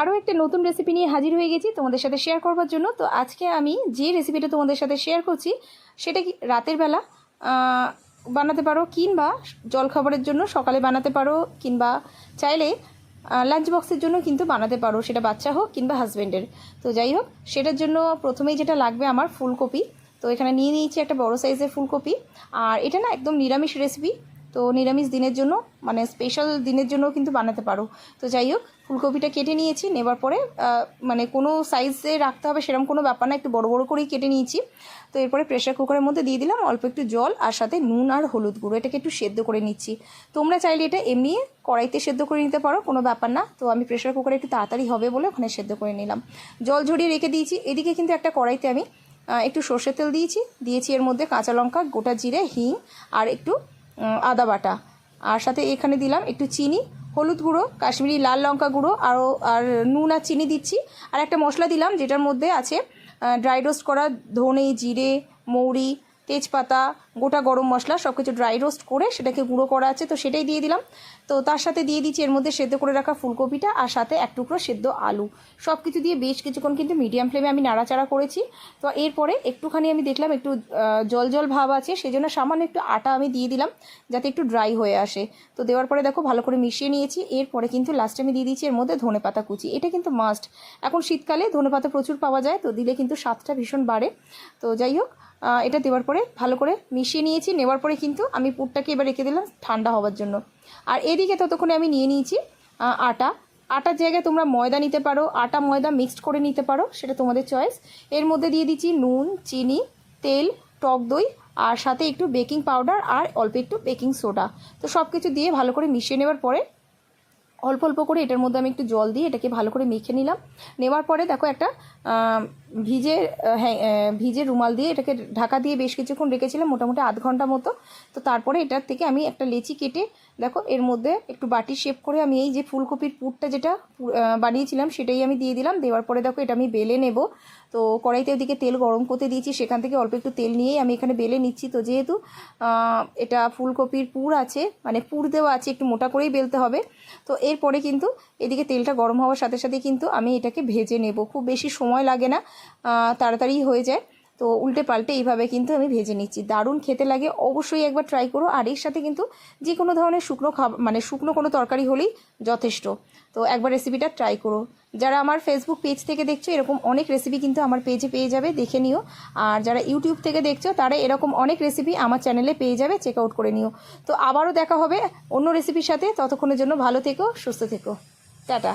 আরও একটা নতুন রেসিপি নিয়ে হাজির হয়ে গেছি তোমাদের সাথে শেয়ার করবার জন্য। তো আজকে আমি যে রেসিপিটা তোমাদের সাথে শেয়ার করছি, সেটা কি রাতের বেলা বানাতে পারো কিংবা জলখাবারের জন্য সকালে বানাতে পারো কিংবা চাইলে লাঞ্চ বক্সের জন্য কিন্তু বানাতে পারো, সেটা বাচ্চা হোক কিংবা হাজব্যান্ডের তো যাই হোক, সেটার জন্য প্রথমেই যেটা লাগবে আমার ফুলকপি। তো এখানে নিয়ে নিয়েছি একটা বড় সাইজের ফুলকপি। আর এটা না একদম নিরামিষ রেসিপি তো নিরামিষ দিনের জন্য মানে স্পেশাল দিনের জন্য কিন্তু বানাতে পারো। তো যাই হোক ফুলকপিটা কেটে নিয়েছি, নেবার পরে মানে কোনো সাইজে রাখতে হবে সেরকম কোনো ব্যাপার না, একটু বড় বড় করেই কেটে নিয়েছি। তো এরপরে প্রেশার কুকারের মধ্যে দিয়ে দিলাম অল্প একটু জল আর সাথে নুন আর হলুদ গুঁড়ো, এটাকে একটু সেদ্ধ করে নিচ্ছি। তোমরা চাইলে এটা এমনি কড়াইতে সেদ্ধ করে নিতে পারো, কোনো ব্যাপার না। তো আমি প্রেশার কুকারে একটু তাড়াতাড়ি হবে বলে ওখানে সেদ্ধ করে নিলাম। জল ঝরিয়ে রেখে দিয়েছি, এদিকে কিন্তু একটা কড়াইতে আমি একটু সর্ষের তেল দিয়েছি। দিয়েছি এর মধ্যে কাঁচা লঙ্কা, গোটা জিরে, হিং আর একটু আদা বাটা। আর সাথে এখানে দিলাম একটু চিনি, হলুদ গুঁড়ো, কাশ্মীরি লাল লঙ্কা গুঁড়ো, আরও, আর নুন আর চিনি দিচ্ছি। আর একটা মশলা দিলাম যেটার মধ্যে আছে ড্রাই রোস্ট করা ধনে জিরে, মৌরি, তেজপাতা গোটা গরম মশলা সব কিছু ড্রাই রোস্ট করে সেটাকে গুঁড়ো করা আছে, তো সেটাই দিয়ে দিলাম। তো তার সাথে দিয়ে দিচ্ছি, এর মধ্যে সেদ্ধ করে রাখা ফুলকপিটা আর সাথে এক টুকরো সেদ্ধ আলু। সব কিছু দিয়ে বেশ কিছুক্ষণ কিন্তু মিডিয়াম ফ্লেমে আমি নাড়াচাড়া করেছি। তো এরপরে একটুখানি আমি দেখলাম একটু জল জল ভাব আছে সেই জন্য সামান্য একটু আটা আমি দিয়ে দিলাম, যাতে একটু ড্রাই হয়ে আসে। তো দেওয়ার পরে দেখো ভালো করে মিশিয়ে নিয়েছি, এরপরে কিন্তু লাস্টে আমি দিয়ে দিচ্ছি এর মধ্যে ধনে পাতা কুচি। এটা কিন্তু মাস্ট এখন শীতকালে ধনে পাতা প্রচুর পাওয়া যায়, তো দিলে কিন্তু স্বাদটা ভীষণ বাড়ে। তো যাই হোক এটা দেওয়ার পরে ভালো করে মিশিয়ে নিয়েছি, নেওয়ার পরে কিন্তু আমি পুরটাকে এবার রেখে দিলাম ঠান্ডা হওয়ার জন্য। আর এদিকে ততক্ষণে আমি নিয়ে নিয়েছি আটা। আটার জায়গায় তোমরা ময়দা নিতে পারো, আটা ময়দা মিক্সড করে নিতে পারো, সেটা তোমাদের চয়েস এর মধ্যে দিয়ে দিচ্ছি নুন, চিনি, তেল, টক দই, আর সাথে একটু বেকিং পাউডার আর অল্প একটু বেকিং সোডা তো সব কিছু দিয়ে ভালো করে মিশিয়ে নেওয়ার পরে অল্প অল্প করে এটার মধ্যে আমি একটু জল দিয়ে এটাকে ভালো করে মেখে নিলাম। নেওয়ার পরে দেখো একটা ভিজে হ্যাঁ ভিজে রুমাল দিয়ে এটাকে ঢাকা দিয়ে বেশ কিছুক্ষণ রেখেছিলাম, মোটামুটি আধ ঘণ্টা মতো। তো তারপরে এটার থেকে আমি একটা লেচি কেটে, দেখো, এর মধ্যে একটু বাটি শেপ করে আমি এই যে ফুলকপির পুরটা যেটা বানিয়েছিলাম সেটাই আমি দিয়ে দিলাম। দেওয়ার পরে দেখো, এটা আমি বেলে নেব। তো কড়াইতে ওদিকে তেল গরম করতে দিয়েছি, সেখান থেকে অল্প একটু তেল নিয়েই আমি এখানে বেলে নিচ্ছি। তো যেহেতু এটা ফুলকপির পুর আছে মানে পুর দেওয়া আছে, একটু মোটা করেই বেলতে হবে। তো এরপরে কিন্তু এদিকে তেলটা গরম হওয়ার সাথে সাথে কিন্তু আমি এটাকে ভেজে নেব। খুব বেশি সময় লাগে না। তাড়াতাড়ি হয়ে যায়। তো উল্টে পাল্টে এইভাবে কিন্তু আমি ভেজে নিচ্ছি। দারুণ খেতে লাগে, অবশ্যই একবার ট্রাই করো। আর এর সাথে কিন্তু যে কোনো ধরনের শুকনো খাবার মানে শুকনো কোনো তরকারি হলেই যথেষ্ট। তো একবার রেসিপিটা ট্রাই করো। যারা আমার ফেসবুক পেজ থেকে দেখছ, এরকম অনেক রেসিপি কিন্তু আমার পেজে পেয়ে যাবে, দেখে নিও। আর যারা ইউটিউব থেকে দেখছ, তারা এরকম অনেক রেসিপি আমার চ্যানেলে পেয়ে যাবে চেক আউট করে নিও। তো আবারও দেখা হবে অন্য রেসিপির সাথে। ততক্ষণের জন্য ভালো থেকো, সুস্থ থেকো। টাটা।